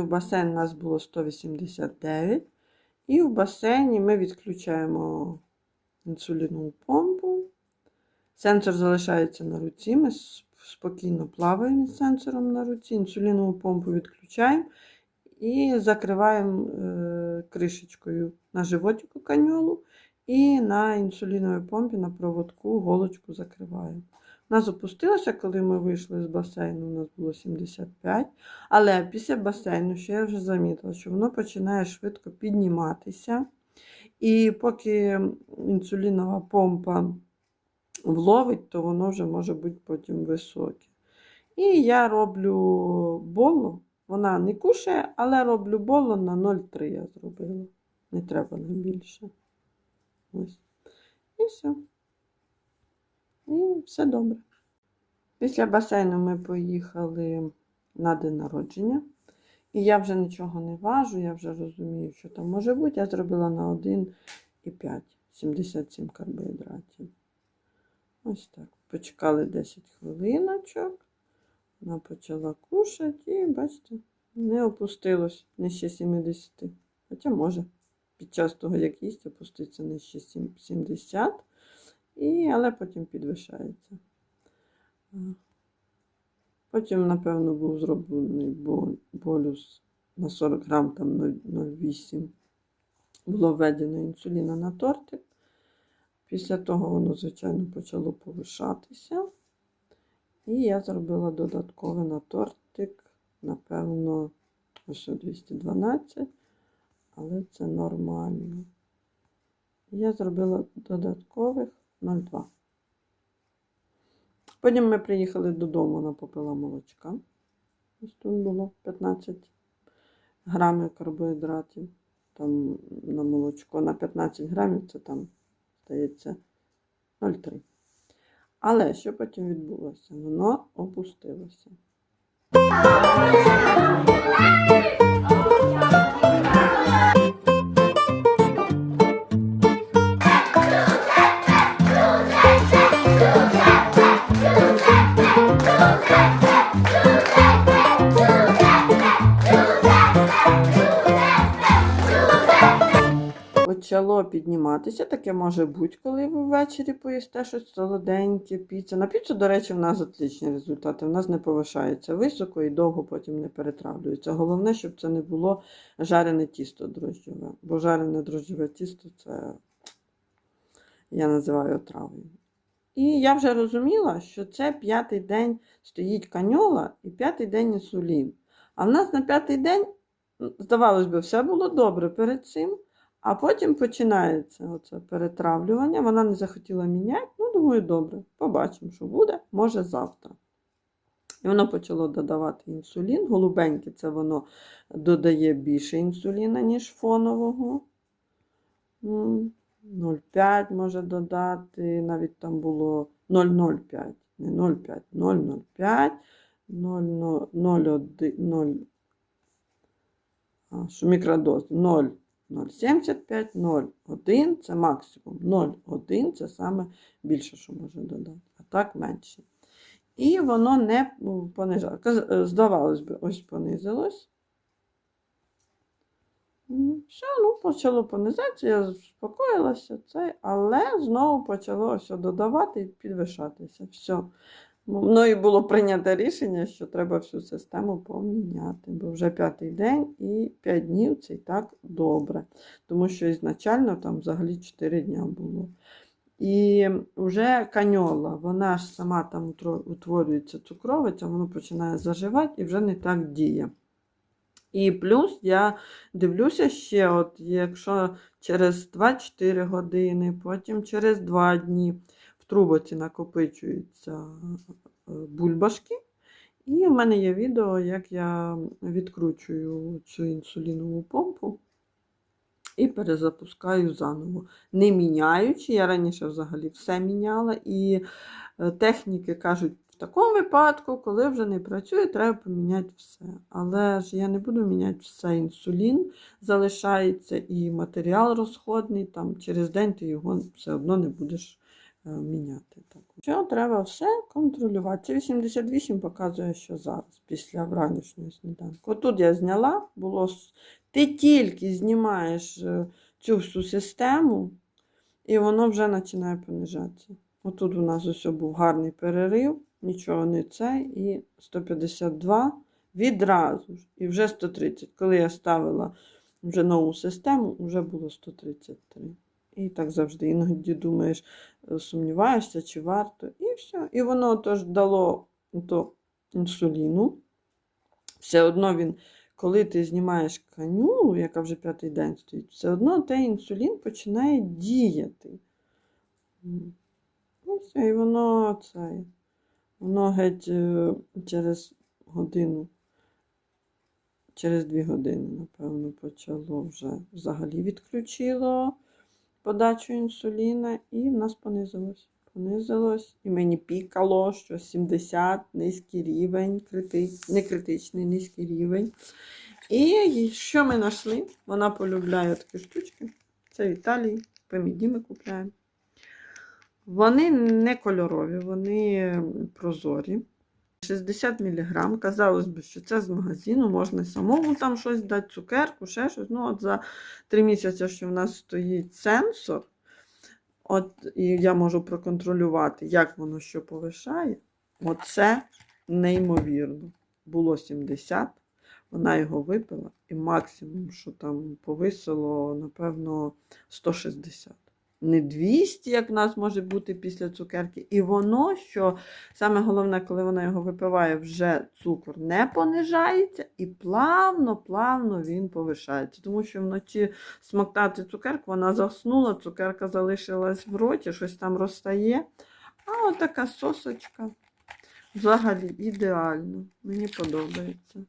в басейн, у нас було 189. І в басейні ми відключаємо інсулінову помпу. Сенсор залишається на руці. Ми спокійно плаваємо із сенсором на руці. Інсулінову помпу відключаємо і закриваємо е, кришечкою на животику каньолу. І на інсуліновій помпі на проводку голочку закриваємо. Нас опустилося, коли ми вийшли з басейну, у нас було 75. Але після басейну, що я вже замітила, що воно починає швидко підніматися. І поки інсулінова помпа вловить, то воно вже може бути потім високе. І я роблю боло. Вона не кушає, але роблю боло на 0,3 я зробила. Не треба нам більше. Ось. І все. І все добре. Після басейну ми поїхали на день народження. І я вже нічого не важу, я вже розумію, що там може бути. Я зробила на 1,5, 77 карбогідратів. Ось так. Почекали 10 хвилиночок. Вона почала кушати і, бачите, не опустилось нижче 70. Хоча може під час того, як їсть, опуститься нижче сім- 70, і, але потім підвищається. Потім, напевно, був зроблений болюс на 40 грам, там 0,8. Було введено інсуліна на тортик. Після того воно, звичайно, почало повишатися. І я зробила додаткове на тортик, напевно, ось 212, але це нормально. Я зробила додаткових 0,2. Потім ми приїхали додому, вона попила молочка. Ось тут було 15 грамів карбогідратів. Там на молочко на 15 грамів це там, здається, 0,3. Але що потім відбулося? Воно опустилося. Почало підніматися, таке може бути, коли ви ввечері поїсте щось солоденьке, піца. На піцу, до речі, в нас отличні результати. В нас не повишається високо і довго потім не перетравлюється. Головне, щоб це не було жарене тісто дрожджове. Бо жарене дрожджове тісто це я називаю отравою. І я вже розуміла, що це п'ятий день стоїть каньола і п'ятий день інсулін. А в нас на п'ятий день, здавалось би, все було добре перед цим. А потім починається оце перетравлювання. Вона не захотіла міняти. Ну, думаю, добре, побачимо, що буде, може завтра. І воно почало додавати інсулін. Голубеньке це воно додає більше інсуліна, ніж фонового. 0,5 може додати, навіть там було 0,05, не 0,5, 0,05, 0,01, 0, а, що мікродоз 0. 0,75, 0,1 це максимум. 0,1 це саме більше, що може додати, а так менше. І воно не понижало. Здавалось би, ось понизилось. Все, ну, почало понизатися, я заспокоїлася, це, але знову почало ось додавати і підвищатися. Все. Мною було прийнято рішення, що треба всю систему поміняти, бо вже п'ятий день і 5 днів це і так добре. Тому що ізначально там взагалі 4 дня було. І вже каньола, вона ж сама там утворюється цукровиця, воно починає заживати і вже не так діє. І плюс я дивлюся ще, от якщо через 24 години, потім через 2 дні трубоці накопичуються е, бульбашки. І в мене є відео, як я відкручую цю інсулінову помпу і перезапускаю заново. Не міняючи, я раніше взагалі все міняла. І е, техніки кажуть, в такому випадку, коли вже не працює, треба поміняти все. Але ж я не буду міняти все. Інсулін залишається і матеріал розходний. Там через день ти його все одно не будеш е, міняти. Так. Що треба все контролювати. Це 88 показує, що зараз, після вранішнього сніданку. Отут я зняла, було. Ти тільки знімаєш е, цю всю систему, і воно вже починає понижатися. Отут у нас ось був гарний перерив, нічого не це, і 152 відразу ж. І вже 130. Коли я ставила вже нову систему, вже було 133. І так завжди. Іноді думаєш, е, сумніваєшся, чи варто. І все. І воно тож дало то інсуліну. Все одно він, коли ти знімаєш канюлу, яка вже п'ятий день стоїть, все одно той інсулін починає діяти. Ну, все, і воно це, воно геть е, через годину, через дві години, напевно, почало вже взагалі відключило подачу інсуліна, і в нас понизилось. Понизилось, і мені пікало, що 70 низький рівень, крити... не критичний, низький рівень. І що ми знайшли? Вона полюбляє такі штучки. Це в Італії, в Пеміді ми купляємо. Вони не кольорові, вони прозорі. 60 мг. Казалось би, що це з магазину, можна самому там щось дати, цукерку, ще щось. Ну, от за три місяці, що в нас стоїть сенсор, от, і я можу проконтролювати, як воно що повишає. Оце неймовірно. Було 70, вона його випила, і максимум, що там повисило, напевно, 160 не 200, як в нас може бути після цукерки. І воно, що саме головне, коли вона його випиває, вже цукор не понижається, і плавно-плавно він повишається. Тому що вночі смоктати цукерку, вона заснула, цукерка залишилась в роті, щось там розтає. А от така сосочка взагалі ідеально. Мені подобається.